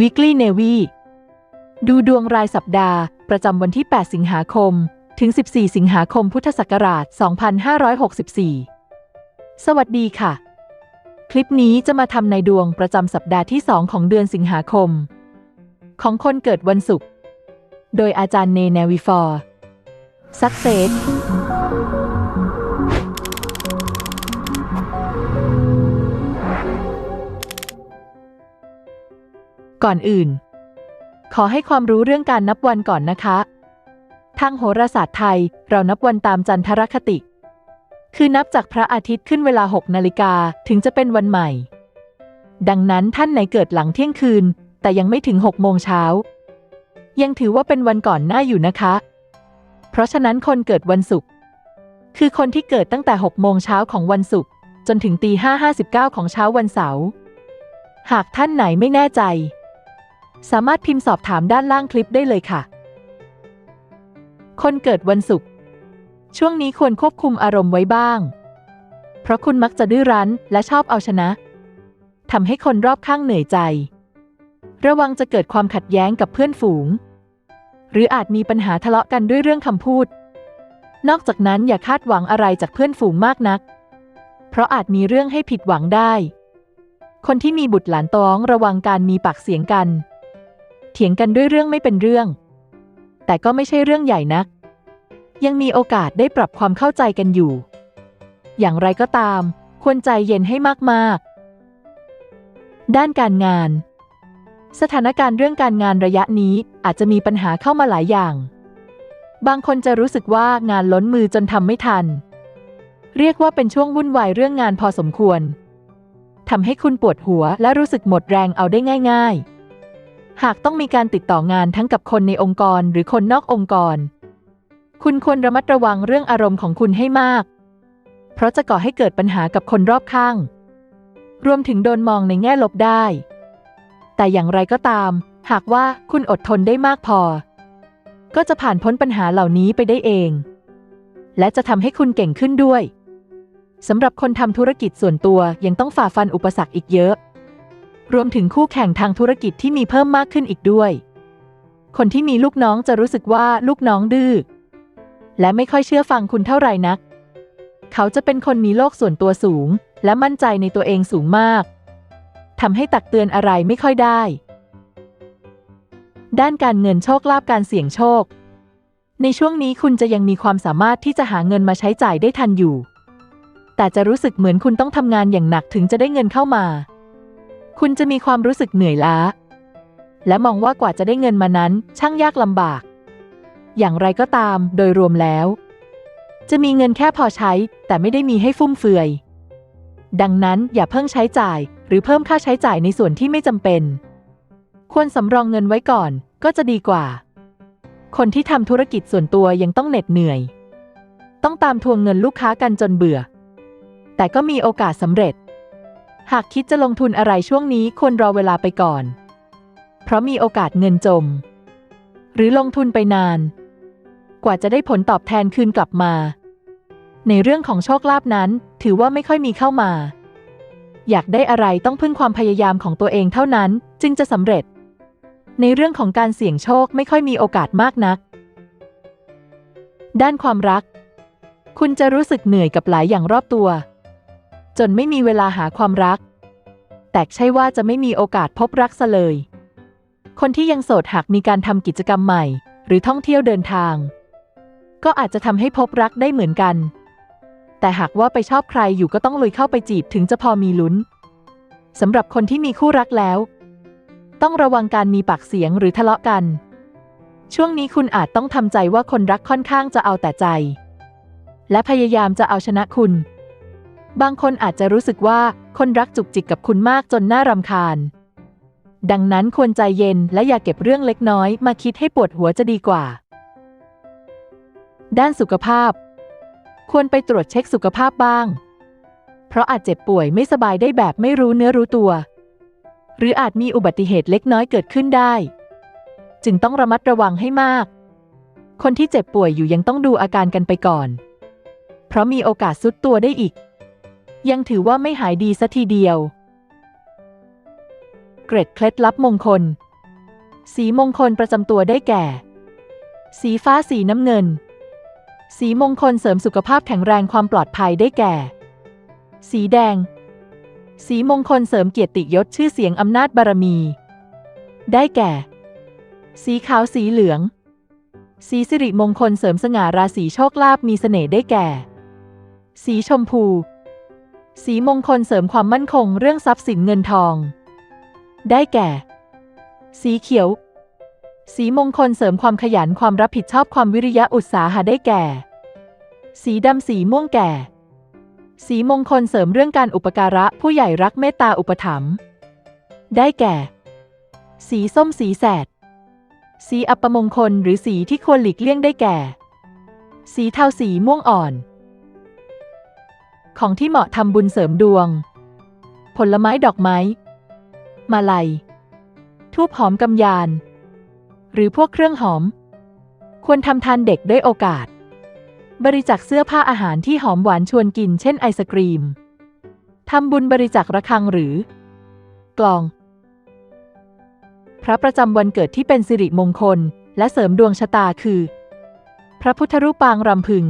Weekly Navy ดูดวงรายสัปดาห์ ประจำวันที่ 8 สิงหาคม ถึง 14 สิงหาคม พุทธศักราช 2564 สวัสดีค่ะ คลิปนี้จะมาทำในดวงประจำสัปดาห์ที่ 2 ของเดือนสิงหาคม ของคนเกิดวันศุกร์ โดยอาจารย์เนแนวิฟอร์ สักเซส ก่อนอื่น ขอให้ความรู้เรื่องการนับวันก่อนนะคะ ทางโหราศาสตร์ไทยเรานับวันตามจันทรคติ คือนับจากพระอาทิตย์ขึ้นเวลา 6 นาฬิกาถึงจะเป็นวันใหม่ ดังนั้นท่านไหนเกิดหลังเที่ยงคืน แต่ยังไม่ถึง 6 โมงเช้า ยังถือว่าเป็นวันก่อนหน้าอยู่นะคะ เพราะฉะนั้นคนเกิดวันศุกร์คือคนที่เกิดตั้งแต่ 6 โมงเช้าของวันศุกร์จนถึงตี5.59 ของเช้าวันเสาร์ หากท่านไหนไม่แน่ใจ สามารถพิมพ์สอบถามด้านล่างคลิปได้เลยค่ะ คนเกิดวันศุกร์ช่วงนี้ควรควบคุมอารมณ์ไว้บ้าง เพราะคุณมักจะดื้อรั้นและชอบเอาชนะทำให้คนรอบข้างเหนื่อยใจ ระวังจะเกิดความขัดแย้งกับเพื่อนฝูง หรืออาจมีปัญหาทะเลาะกันด้วยเรื่องคำพูด นอกจากนั้นอย่าคาดหวังอะไรจากเพื่อนฝูงมากนัก เพราะอาจมีเรื่องให้ผิดหวังได้ คนที่มีบุตรหลานต้องระวังการมีปากเสียงกัน เถียงกันด้วยเรื่องไม่เป็นเรื่อง แต่ก็ไม่ใช่เรื่องใหญ่นัก ยังมีโอกาสได้ปรับความเข้าใจกันอยู่ อย่างไรก็ตาม ควรใจเย็นให้มากๆ ด้านการงาน สถานการณ์เรื่องการงานระยะนี้อาจจะมีปัญหาเข้ามาหลายอย่าง บางคนจะรู้สึกว่างานล้นมือจนทำไม่ทัน เรียกว่าเป็นช่วงวุ่นวายเรื่องงานพอสมควรทำให้คุณปวดหัวและรู้สึกหมดแรงเอาได้ง่าย ๆ หากต้องมีการติดต่องานทั้งกับคนในองค์กรหรือคนนอกองค์กร คุณควรระมัดระวังเรื่องอารมณ์ของคุณให้มาก เพราะจะก่อให้เกิดปัญหากับคนรอบข้าง รวมถึงโดนมองในแง่ลบได้ แต่อย่างไรก็ตาม หากว่าคุณอดทนได้มากพอ ก็จะผ่านพ้นปัญหาเหล่านี้ไปได้เอง และจะทำให้คุณเก่งขึ้นด้วยสำหรับคนทำธุรกิจส่วนตัวยังต้องฝ่าฟันอุปสรรคอีกเยอะ รวมถึงคู่แข่งทางธุรกิจที่มีเพิ่มมากขึ้นอีกด้วย คนที่มีลูกน้องจะรู้สึกว่าลูกน้องดื้อและไม่ค่อยเชื่อฟังคุณเท่าไหร่นัก เขาจะเป็นคนมีโลกส่วนตัวสูง และมั่นใจในตัวเองสูงมากทำให้ตักเตือนอะไรไม่ค่อยได้ ด้านการเงินโชคลาภการเสี่ยงโชค ในช่วงนี้คุณจะยังมีความสามารถที่จะหาเงินมาใช้จ่ายได้ทันอยู่ แต่จะรู้สึกเหมือนคุณต้องทำงานอย่างหนักถึงจะได้เงินเข้ามา คุณจะมีความรู้สึกเหนื่อยล้า และมองว่ากว่าจะได้เงินมานั้น ช่างยากลำบาก อย่างไรก็ตามโดยรวมแล้ว จะมีเงินแค่พอใช้ แต่ไม่ได้มีให้ฟุ่มเฟือย ดังนั้นอย่าเพิ่งใช้จ่าย หรือเพิ่มค่าใช้จ่ายในส่วนที่ไม่จำเป็น ควรสำรองเงินไว้ก่อนก็จะดีกว่า คนที่ทำธุรกิจส่วนตัวยังต้องเหน็ดเหนื่อย ต้องตามทวงเงินลูกค้ากันจนเบื่อ แต่ก็มีโอกาสสำเร็จ หากคิดจะลงทุนอะไรช่วงนี้ควรรอเวลาไปก่อน เพราะมีโอกาสเงินจม หรือลงทุนไปนาน กว่าจะได้ผลตอบแทนคืนกลับมา ในเรื่องของโชคลาภนั้น ถือว่าไม่ค่อยมีเข้ามา อยากได้อะไรต้องพึ่งความพยายามของตัวเองเท่านั้น จึงจะสำเร็จ ในเรื่องของการเสี่ยงโชคไม่ค่อยมีโอกาสมากนัก ด้านความรัก คุณจะรู้สึกเหนื่อยกับหลายอย่างรอบตัว จนไม่มีเวลาหาความรัก แต่ใช่ว่าจะไม่มีโอกาสพบรักซะเลย คนที่ยังโสดหากมีการทำกิจกรรมใหม่ หรือท่องเที่ยวเดินทาง ก็อาจจะทำให้พบรักได้เหมือนกัน แต่หากว่าไปชอบใครอยู่ก็ต้องลุยเข้าไปจีบถึงจะพอมีลุ้นสำหรับคนที่มีคู่รักแล้ว ต้องระวังการมีปากเสียงหรือทะเลาะกัน ช่วงนี้คุณอาจต้องทำใจว่าคนรักค่อนข้างจะเอาแต่ใจ และพยายามจะเอาชนะคุณ บางคนอาจจะรู้สึกว่าคนรักจุกจิกกับคุณมากจนน่ารำคาญ ดังนั้นควรใจเย็นและอย่าเก็บเรื่องเล็กน้อยมาคิดให้ปวดหัวจะดีกว่า ด้านสุขภาพ ควรไปตรวจเช็คสุขภาพบ้าง เพราะอาจเจ็บป่วยไม่สบายได้แบบไม่รู้เนื้อรู้ตัว หรืออาจมีอุบัติเหตุเล็กน้อยเกิดขึ้นได้ จึงต้องระมัดระวังให้มาก คนที่เจ็บป่วยอยู่ยังต้องดูอาการกันไปก่อน เพราะมีโอกาสซุดตัวได้อีก ยังถือว่าไม่หายดีสัทีเดียว เกร็ดเคล็ดลับมงคล สีมงคลประจำตัวได้แก่ สีฟ้าสีน้ำเงิน สีมงคลเสริมสุขภาพแข็งแรงความปลอดภัยได้แก่ สีแดง สีมงคลเสริมเกียรติยศชื่อเสียงอำนาจบารมี ได้แก่ สีขาวสีเหลืองสีสิริมงคลเสริมสง่าราศีโชคลาภมีเสน่ห์ได้แก่ สีชมพู สีมงคลเสริมความมั่นคงเรื่องทรัพย์สินเงินทอง ได้แก่ สีเขียว สีมงคลเสริมความขยันความรับผิดชอบความวิริยะอุตสาหะได้แก่ สีดำสีม่วงแก่ สีมงคลเสริมเรื่องการอุปการะผู้ใหญ่รักเมตตาอุปถัมภ์ได้แก่ สีส้มสีแสด สีอัปมงคลหรือสีที่ควรหลีกเลี่ยงได้แก่ สีเทาสีม่วงอ่อน ของที่เหมาะทำบุญเสริมดวง ผลไม้ดอกไม้ มาลัย ทูบหอมกำยาน หรือพวกเครื่องหอม ควรทำทานเด็กด้วยโอกาส บริจาคเสื้อผ้าอาหารที่หอมหวานชวนกินเช่นไอศกรีม ทำบุญบริจาคระฆังหรือ กลอง พระประจำวันเกิดที่เป็นสิริมงคล และเสริมดวงชะตาคือ พระพุทธรูปปางรำพึง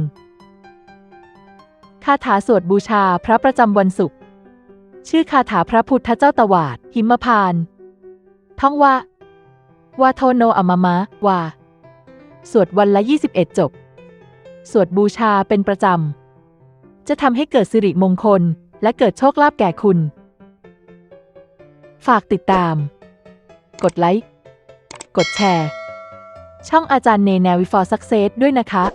คาถาสวดบูชาพระประจำวันศุกร์ชื่อคาถาพระพุทธเจ้าตวาด หิมพานต์ท่องว่า วาโทโนอมามะวาสวดวันละ 21 จบ สวดบูชาเป็นประจำ จะทำให้เกิดสิริมงคล และเกิดโชคลาภแก่คุณ ฝากติดตาม กดไลค์ กดแชร์ ช่องอาจารย์เนแนวิฟอร์ซักเซสด้วยนะคะ